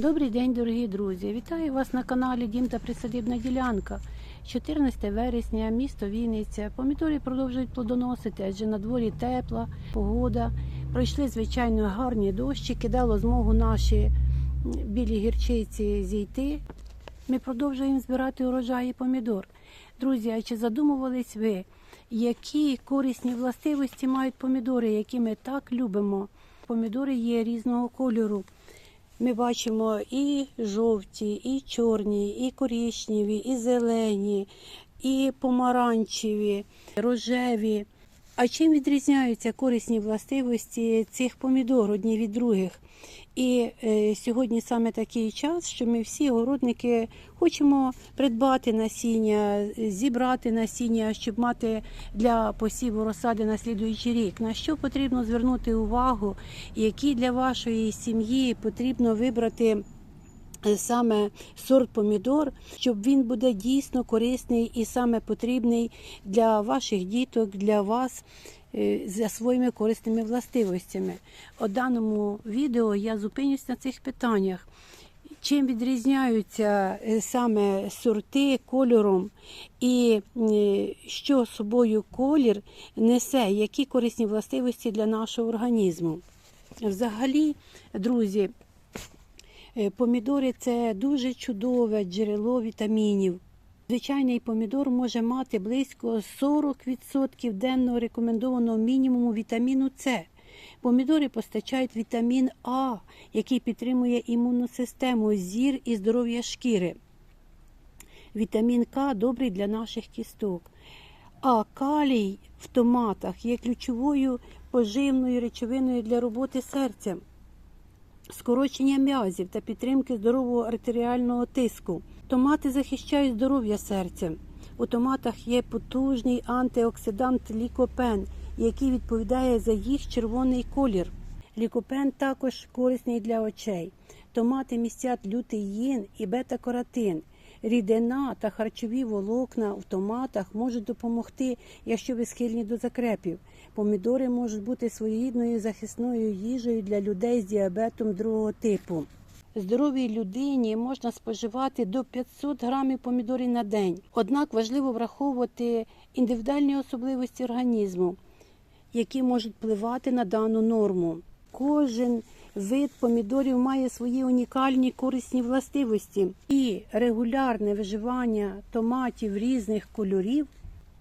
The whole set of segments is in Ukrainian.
Добрий день, дорогі друзі! Вітаю вас на каналі Дім та Присадибна ділянка. 14 вересня, місто Вінниця. Помідори продовжують плодоносити, адже на дворі тепла погода. Пройшли звичайно гарні дощі, кидало змогу наші білі гірчиці зійти. Ми продовжуємо збирати урожаї помідор. Друзі, а чи задумувались ви, які корисні властивості мають помідори, які ми так любимо? Помідори є різного кольору. Ми бачимо і жовті, і чорні, і коричневі, і зелені, і помаранчеві, рожеві. А чим відрізняються корисні властивості цих помідор одні від других? І е, сьогодні саме такий час, що ми всі городники хочемо придбати насіння, зібрати насіння, щоб мати для посіву розсади на слідуючий рік. На що потрібно звернути увагу, які для вашої сім'ї потрібно вибрати саме сорт помідор, щоб він буде дійсно корисний і саме потрібний для ваших діток, для вас е, за своїми корисними властивостями. У даному відео я зупинюсь на цих питаннях. Чим відрізняються е, саме сорти кольором, і е, що собою колір несе, які корисні властивості для нашого організму? Взагалі, друзі, Е, Помідори це дуже чудове джерело вітамінів. Звичайний помідор може мати близько 40% денного рекомендованого мінімуму вітаміну С. Помідори постачають вітамін А, який підтримує імунну систему, зір і здоров'я шкіри. Вітамін К добрий для наших кісток. А калій в томатах є ключовою поживною речовиною для роботи серця скорочення м'язів та підтримки здорового артеріального тиску. Томати захищають здоров'я серця. У томатах є потужний антиоксидант лікопен, який відповідає за їх червоний колір. Лікопен також корисний для очей. Томати містять лютеїн і бета-каротин. Рідина та харчові волокна в томатах можуть допомогти, якщо ви схильні до закрепів. Помідори можуть бути своєрідною захисною їжею для людей з діабетом другого типу. Здоровій людині можна споживати до 500 грамів помідорів на день. Однак важливо враховувати індивідуальні особливості організму, які можуть впливати на дану норму. Кожен вид помідорів має свої унікальні корисні властивості, і регулярне виживання томатів різних кольорів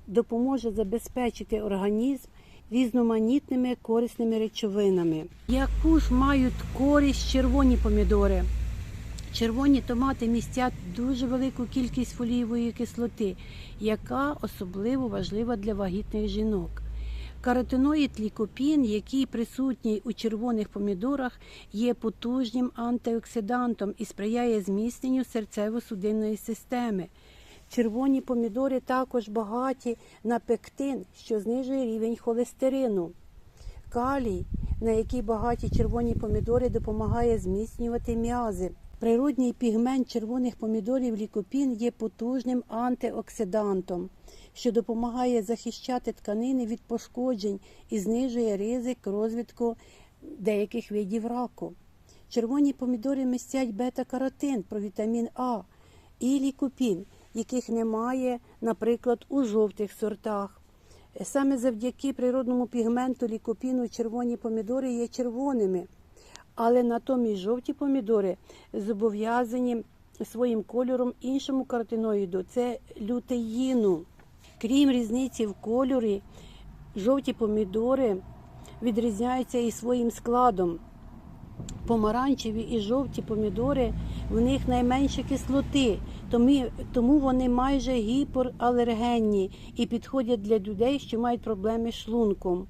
допоможе забезпечити організм різноманітними корисними речовинами. Яку ж мають користь червоні помідори? Червоні томати містять дуже велику кількість фолієвої кислоти, яка особливо важлива для вагітних жінок. Каротиноїд лікопін, який присутній у червоних помідорах, є потужним антиоксидантом і сприяє зміцненню серцево-судинної системи. Червоні помідори також багаті на пектин, що знижує рівень холестерину. Калій, на який багаті червоні помідори, допомагає зміцнювати м'язи. Природній пігмент червоних помідорів лікопін є потужним антиоксидантом, що допомагає захищати тканини від пошкоджень і знижує ризик розвитку деяких видів раку. Червоні помідори містять бета-каротин, провітамін А і лікопін, яких немає, наприклад, у жовтих сортах. Саме завдяки природному пігменту лікопіну червоні помідори є червоними, але натомість жовті помідори зобов'язані своїм кольором іншому каротиноїду – це лютеїну. Крім різниці в кольорі, жовті помідори відрізняються і своїм складом. Помаранчеві і жовті помідори, в них найменше кислоти, тому, вони майже гіпералергенні і підходять для людей, що мають проблеми з шлунком.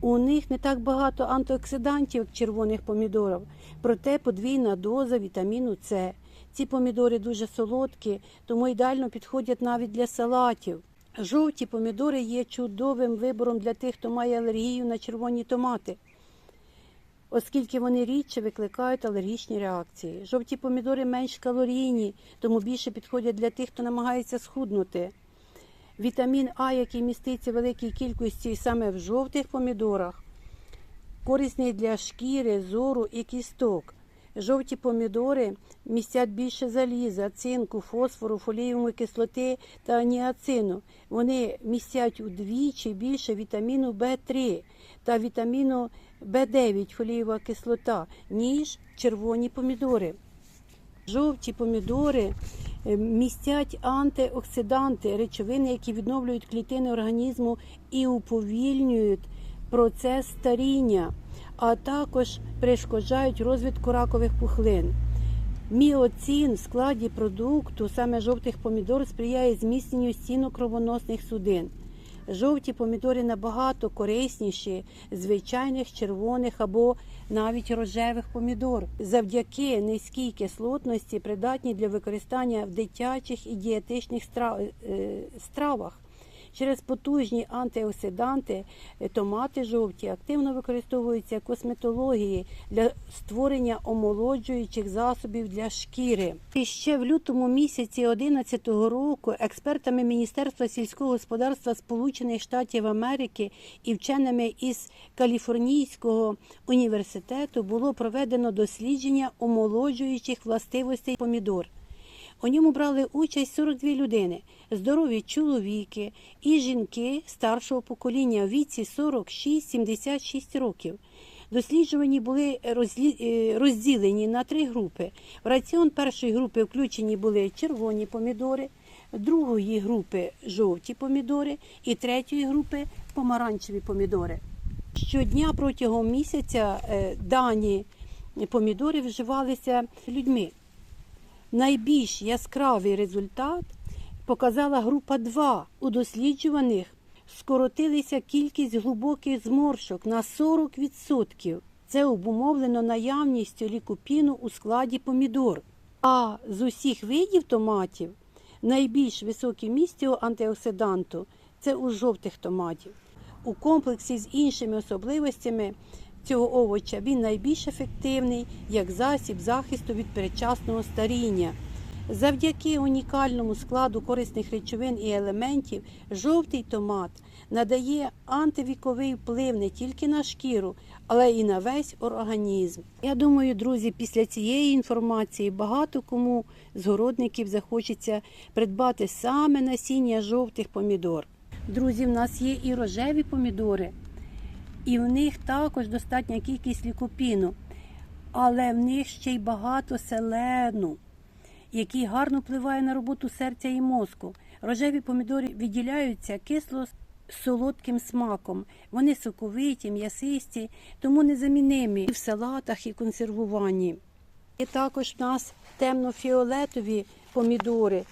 У них не так багато антиоксидантів, як червоних помідорів, проте подвійна доза вітаміну С. Ці помідори дуже солодкі, тому ідеально підходять навіть для салатів. Жовті помідори є чудовим вибором для тих, хто має алергію на червоні томати оскільки вони рідше викликають алергічні реакції. Жовті помідори менш калорійні, тому більше підходять для тих, хто намагається схуднути. Вітамін А, який міститься в великій кількості саме в жовтих помідорах, корисний для шкіри, зору і кісток. Жовті помідори містять більше заліза, цинку, фосфору, фолієвої кислоти та ніацину. Вони містять удвічі більше вітаміну В3 та вітаміну В9, фолієва кислота, ніж червоні помідори. Жовті помідори е, містять антиоксиданти, речовини, які відновлюють клітини організму і уповільнюють процес старіння, а також перешкоджають розвитку ракових пухлин. Міоцин в складі продукту, саме жовтих помідор, сприяє зміцненню стінок кровоносних судин. Жовті помідори набагато корисніші звичайних червоних або навіть рожевих помідор. Завдяки низькій кислотності придатні для використання в дитячих і дієтичних страв е, стравах. Через потужні антиоксиданти е, томати жовті активно використовуються в косметології для створення омолоджуючих засобів для шкіри. І ще в лютому місяці 2011 року експертами Міністерства сільського господарства Сполучених Штатів Америки і вченими із Каліфорнійського університету було проведено дослідження омолоджуючих властивостей помідор. У ньому брали участь 42 людини, здорові чоловіки і жінки старшого покоління в віці 46-76 років. Досліджувані були е, розділені на три групи. В раціон першої групи включені були червоні помідори, другої групи жовті помідори і третьої групи помаранчеві помідори. Щодня протягом місяця е, дані помідори вживалися людьми. Найбільш яскравий результат показала група 2. У досліджуваних скоротилася кількість глибоких зморшок на 40%. Це обумовлено наявністю лікопіну у складі помідор. А з усіх видів томатів найбільш високі місці антиоксиданту це у жовтих томатів. У комплексі з іншими особливостями цього овоча він найбільш ефективний як засіб захисту від передчасного старіння. Завдяки унікальному складу корисних речовин і елементів, жовтий томат надає антивіковий вплив не тільки на шкіру, але і на весь організм. Я думаю, друзі, після цієї інформації багато кому з городників захочеться придбати саме насіння жовтих помідор. Друзі, в нас є і рожеві помідори, і в них також достатня кількість лікопіну, але в них ще й багато селену, який гарно впливає на роботу серця і мозку. Рожеві помідори відділяються кисло солодким смаком. Вони соковиті, м'ясисті, тому незамінимі і в салатах, і консервуванні. Є також в нас темно-фіолетові помідори.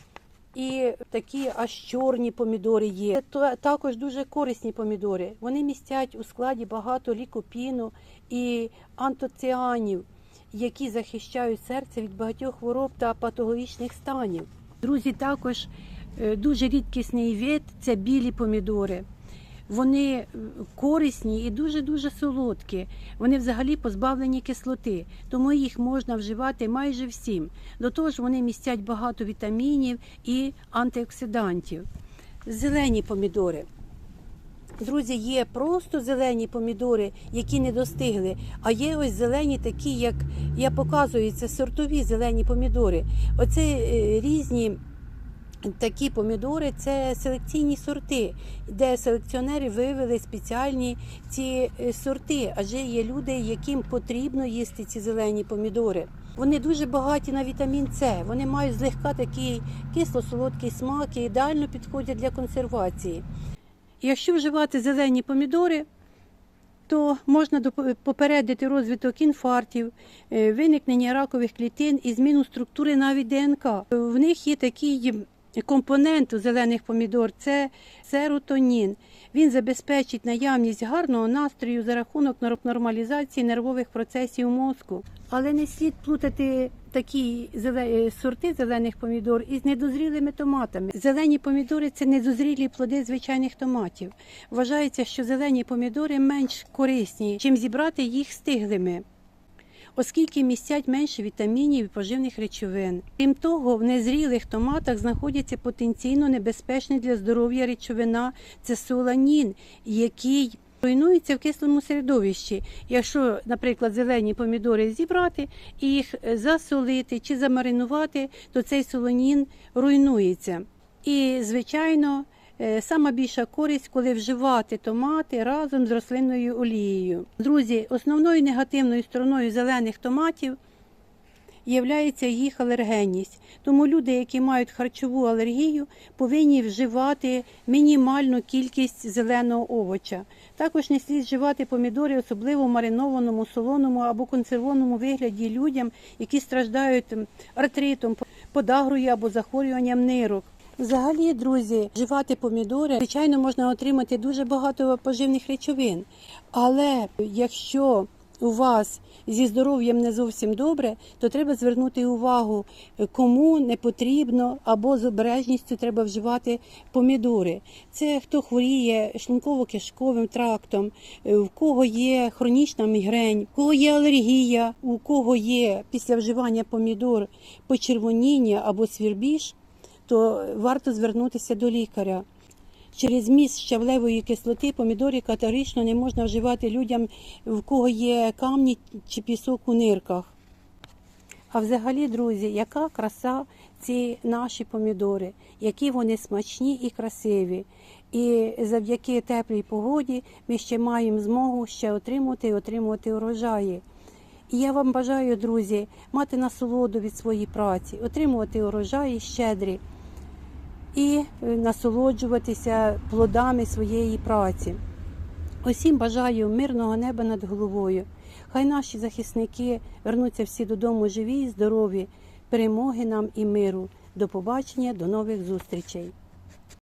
І такі аж чорні помідори є. Це також дуже корисні помідори. Вони містять у складі багато лікопіну і антоціанів, які захищають серце від багатьох хвороб та патологічних станів. Друзі, також е, дуже рідкісний вид це білі помідори. Вони е, корисні і дуже-дуже солодкі. Вони взагалі позбавлені кислоти, тому їх можна вживати майже всім. До того ж, вони містять багато вітамінів і антиоксидантів. Зелені помідори. Друзі, є просто зелені помідори, які не достигли. А є ось зелені, такі, як я показую, це сортові зелені помідори. Оце е, різні такі помідори це селекційні сорти, де селекціонери вивели спеціальні ці е, сорти, адже є люди, яким потрібно їсти ці зелені помідори. Вони дуже багаті на вітамін С. Вони мають злегка такий кисло-солодкий смак і ідеально підходять для консервації. Якщо вживати зелені помідори, то можна попередити розвиток інфарктів, е, виникнення ракових клітин і зміну структури навіть ДНК. В них є такий компонент у зелених помідор це серотонін. Він забезпечить наявність гарного настрою за рахунок нормалізації нервових процесів мозку. Але не слід плутати такі е, сорти зелених помідор із недозрілими томатами. Зелені помідори це недозрілі плоди звичайних томатів. Вважається, що зелені помідори менш корисні, чим зібрати їх стиглими оскільки містять менше вітамінів і поживних речовин. Крім того, в незрілих томатах знаходяться потенційно небезпечні для здоров'я речовина це соланін, який руйнуються в кислому середовищі. Якщо, наприклад, зелені помідори зібрати і їх засолити чи замаринувати, то цей солонін руйнується. І, звичайно, сама більша користь, коли вживати томати разом з рослинною олією. Друзі, основною негативною стороною зелених томатів являється їх алергенність. Тому люди, які мають харчову алергію, повинні вживати мінімальну кількість зеленого овоча. Також не слід вживати помідори, особливо в маринованому, солоному або консервованому вигляді людям, які страждають артритом, подагрою або захворюванням нирок. Взагалі, друзі, вживати помідори, звичайно, можна отримати дуже багато поживних речовин. Але якщо у вас зі здоров'ям не зовсім добре, то треба звернути увагу, кому не потрібно або з обережністю треба вживати помідори. Це хто хворіє шлунково-кишковим трактом, в кого є хронічна мігрень, в кого є алергія, у кого є після вживання помідор почервоніння або свірбіж, то варто звернутися до лікаря. Через міст щавлевої кислоти помідори категорично не можна вживати людям, в кого є камні чи пісок у нирках. А взагалі, друзі, яка краса ці наші помідори, які вони смачні і красиві. І завдяки теплій погоді ми ще маємо змогу ще отримувати і отримувати урожаї. І я вам бажаю, друзі, мати насолоду від своєї праці, отримувати урожаї щедрі і е, насолоджуватися плодами своєї праці. Усім бажаю мирного неба над головою. Хай наші захисники вернуться всі додому живі і здорові, перемоги нам і миру. До побачення, до нових зустрічей.